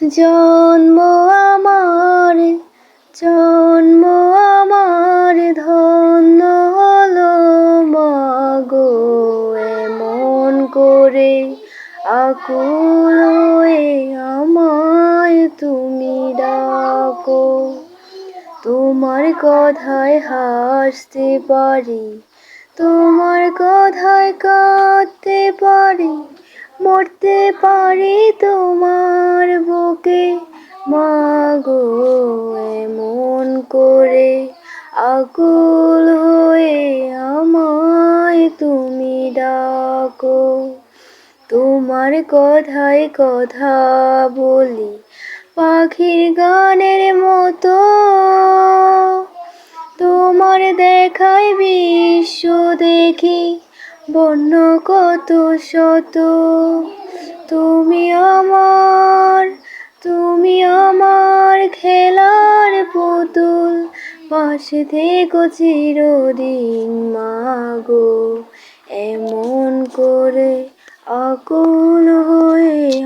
জন্ম আমার জন্ম আমার, ধন্য হলো মাগো এমন করে আকুল আমায় তুমি ডাকো। তোমার কথায় হাসতে পারি, তোমার কথায় কাঁদতে পারি, মরতে পারি তোমার মাগো এমন করে, আকুল হয়ে আমায় তুমি ডাকো। তোমার কথায় কথা বলি, পাখির গানের মতো। তোমার দেখায় বিশ্ব দেখি, বন্য কত শত। পাশে থেকো চিরদিন মাগো এমন করে আকুল হয়ে